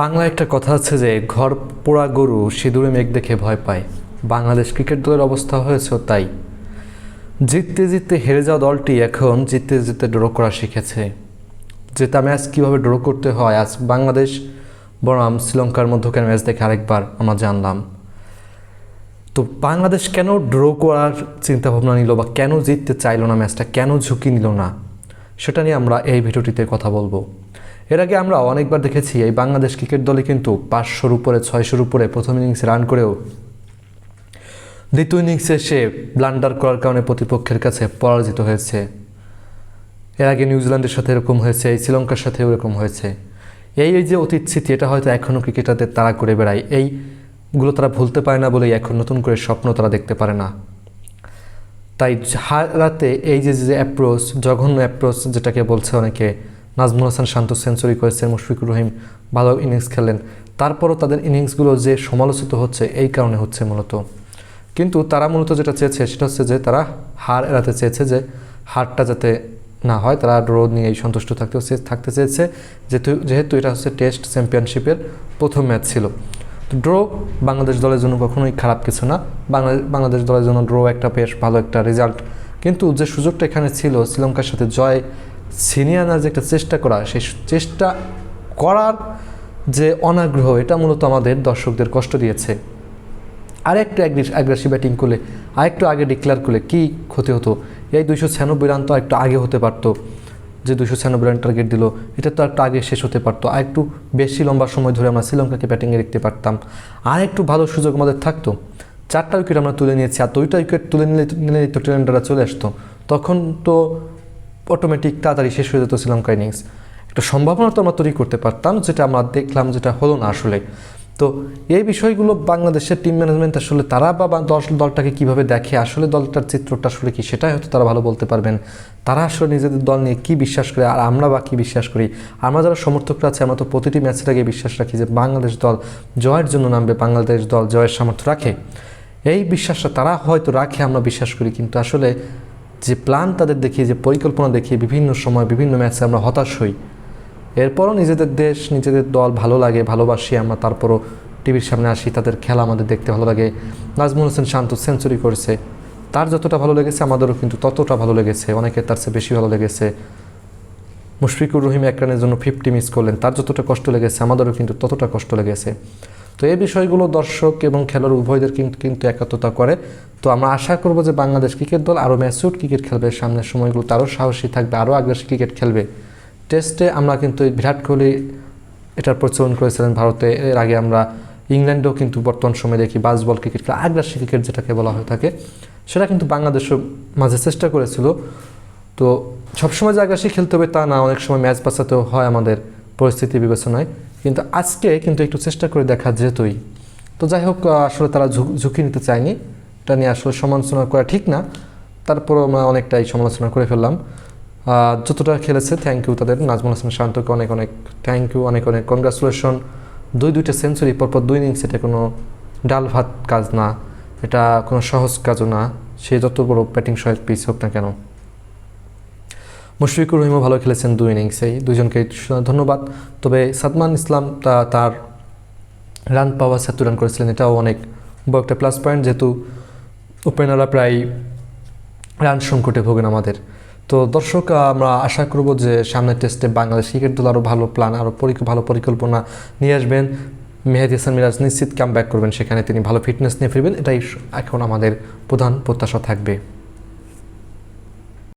বাংলায় একটা কথা আছে যে, ঘর পোড়া গরু সিঁদুরে মেঘ দেখে ভয় পায়। বাংলাদেশ ক্রিকেট দলের অবস্থা হয়েছে তাই। জিততে জিততে হেরে যাওয়া দলটি এখন জিততে জিততে ড্র করা শিখেছে। জেতা ম্যাচ কীভাবে ড্র করতে হয়, আজ বাংলাদেশ বনাম শ্রীলঙ্কার মধ্যকার ম্যাচ দেখে আরেকবার আমরা জানলাম। তো বাংলাদেশ কেন ড্র করার চিন্তাভাবনা নিল বা কেন জিততে চাইলো না ম্যাচটা, কেন ঝুঁকি নিল না, সেটা নিয়ে আমরা এই ভিডিওটিতে কথা বলব। এর আগে আমরা অনেকবার দেখেছি এই বাংলাদেশ ক্রিকেট দলে কিন্তু পাঁচশোর উপরে, ছয়শোর উপরে প্রথম ইনিংসে রান করেও দ্বিতীয় ইনিংসে সে ব্লান্ডার করার কারণে প্রতিপক্ষের কাছে পরাজিত হয়েছে। এর আগে নিউজিল্যান্ডের সাথে এরকম হয়েছে, এই শ্রীলঙ্কার সাথেও এরকম হয়েছে। এই এই যে অতীত স্মৃতি, এটা হয়তো এখনও ক্রিকেটারদের তারা করে বেড়ায়। এইগুলো তারা ভুলতে পারে না বলেই এখন নতুন করে স্বপ্ন তারা দেখতে পারে না। তাই হারাতে এই যে যে অ্যাপ্রোচ জঘন্য অ্যাপ্রোচ যেটাকে বলছে অনেকে নাজমুল হাসান শান্ত সেঞ্চুরি করেছেন মুশফিকুর রহিম ভালো ইনিংস খেলেন তারপরও তাদের ইনিংসগুলো যে সমালোচিত হচ্ছে, এই কারণে হচ্ছে মূলত। কিন্তু তারা মূলত যেটা চেয়েছে, সেটা হচ্ছে যে তারা হার এড়াতে চেয়েছে যে হারটা যাতে না হয়, তারা ড্র নিয়েই সন্তুষ্ট থাকতে থাকতে চেয়েছে। যেহেতু যেহেতু এটা হচ্ছে টেস্ট চ্যাম্পিয়নশিপের প্রথম ম্যাচ ছিল। তো ড্র বাংলাদেশ দলের জন্য কখনোই খারাপ কিছু না। বাংলাদেশ বাংলাদেশ দলের জন্য ড্র একটা বেশ ভালো একটা রেজাল্ট। কিন্তু যে সুযোগটা এখানে ছিল, শ্রীলঙ্কার সাথে জয় ছিনিয়ে আনার যে একটা চেষ্টা করা, সেই চেষ্টা করার যে অনাগ্রহ, এটা মূলত আমাদের দর্শকদের কষ্ট দিয়েছে। আরেকটু অ্যাগ্রেসিভ ব্যাটিং করলে, আরেকটু আগে ডিক্লেয়ার করলে কী ক্ষতি হতো? এই দুইশো ছিয়ানব্বই রান তো একটু আগে হতে পারতো। যে দুশো ছিয়ানব্বই রান টার্গেট দিল, এটা তো একটু আগে শেষ হতে পারতো। আর একটু বেশি লম্বা সময় ধরে আমরা শ্রীলঙ্কাকে ব্যাটিংয়ে দেখতে পারতাম। আর একটু ভালো সুযোগ আমাদের থাকতো। চারটা উইকেট আমরা তুলে নিয়েছি, আর দুইটা উইকেট তুলে নিলে নিলে তো ট্রেন্ডাররা চলে আসতো। তখন তো অটোমেটিক তাড়াতাড়ি শেষ হয়ে যেত শ্রীলঙ্কা ইনিংস একটা সম্ভাবনা তো আমরা তৈরি করতে পারতাম, যেটা আমরা দেখলাম যেটা হলো না আসলে। তো এই বিষয়গুলো বাংলাদেশের টিম ম্যানেজমেন্ট আসলে তারা বা দল, দলটাকে কীভাবে দেখে, আসলে দলটার চিত্রটা আসলে কি, সেটাই হয়তো তারা ভালো বলতে পারবেন। তারা আসলে নিজেদের দল নিয়ে কী বিশ্বাস করে, আর আমরা বা কী বিশ্বাস করি? আমরা যারা সমর্থকরা আছে, আমরা তো প্রতিটি ম্যাচের আগে বিশ্বাস রাখি যে বাংলাদেশ দল জয়ের জন্য নামবে, বাংলাদেশ দল জয়ের সামর্থ্য রাখে। এই বিশ্বাসটা তারা হয়তো রাখে, আমরা বিশ্বাস করি, কিন্তু আসলে যে প্ল্যান তাদের দেখিয়ে, যে পরিকল্পনা দেখিয়ে বিভিন্ন সময় বিভিন্ন ম্যাচে আমরা হতাশ হই। এরপরও নিজেদের দেশ, নিজেদের দল ভালো লাগে, ভালোবাসি আমরা, তারপরও টিভির সামনে আসি, তাদের খেলা আমাদের দেখতে ভালো লাগে। নাজমুল হোসেন শান্ত সেঞ্চুরি করেছে। তার যতটা ভালো লেগেছে, আমাদেরও কিন্তু ততটা ভালো লেগেছে। অনেকের তার চেয়ে বেশি ভালো লেগেছে। মুশফিকুর রহিম এক রানের জন্য ফিফটি মিস করলেন। তার যতটা কষ্ট লেগেছে, আমাদেরও কিন্তু ততটা কষ্ট লেগেছে। তো এই বিষয়গুলো দর্শক এবং খেলোয়াড় উভয়দের কিন্তু একাত্মতা করে। তো আমরা আশা করব যে বাংলাদেশ ক্রিকেট দল আরও ম্যাচুট ক্রিকেট খেলবে। সামনের সময়গুলোতে আরও সাহসী থাকবে, আরও আগ্রাসী ক্রিকেট খেলবে। টেস্টে আমরা কিন্তু বিরাট কোহলি, এটার প্রচলন করেছিলেন ভারতে। এর আগে আমরা ইংল্যান্ডেও কিন্তু বর্তমান সময়ে দেখি বাসবল ক্রিকেট খেলা, আগ্রাসী ক্রিকেট যেটাকে বলা হয়ে থাকে, সেটা কিন্তু বাংলাদেশের মাঝে চেষ্টা করেছিল। তো সবসময় যে আগ্রাসী খেলতে হবে তা না, অনেক সময় ম্যাচ বাঁচাতেও হয় আমাদের পরিস্থিতি বিবেচনায়। কিন্তু আজকে কিন্তু একটু চেষ্টা করে দেখা যেতই। তো যাই হোক আসলে তারা ঝুঁক- নিতে চায়নি। এটা নিয়ে আসলে সমালোচনা করা ঠিক না। তারপরও আমরা অনেকটাই সমালোচনা করে ফেললাম। যতটা খেলেছে থ্যাংক ইউ তাদের। নাজমুল হাসান শান্তকে অনেক অনেক থ্যাংক ইউ অনেক অনেক কনগ্রাচুলেশন দুই, দুইটা সেঞ্চুরি পরপর দুই ইনিংস এটা কোনো ডাল ভাত কাজ না। এটা কোনো সহজ কাজও না। সে যত বড় ব্যাটিং সহায়ক পিস হোক না কেন। মুশফিকুর রহিমও ভালো খেলেছেন দুই ইনিংসেই দুজনকে ধন্যবাদ। তবে সাদমান ইসলাম তা- তার রান পাওয়া সাত্তর রান করেছিলেন, এটাও অনেক বড় একটা প্লাস পয়েন্ট যেহেতু ওপেনাররা প্রায় রান সংকটে ভোগেন আমাদের। তো দর্শক, আমরা আশা করব যে সামনের টেস্টে বাংলাদেশ ক্রিকেট দল আরও ভালো প্ল্যান আরও ভালো পরিকল্পনা নিয়ে আসবেন। মেহেদি হাসান মিরাজ নিশ্চিত কাম ব্যাক করবেন, সেখানে তিনি ভালো ফিটনেস নিয়ে ফিরবেন, এটাই এখন আমাদের প্রধান প্রত্যাশা থাকবে।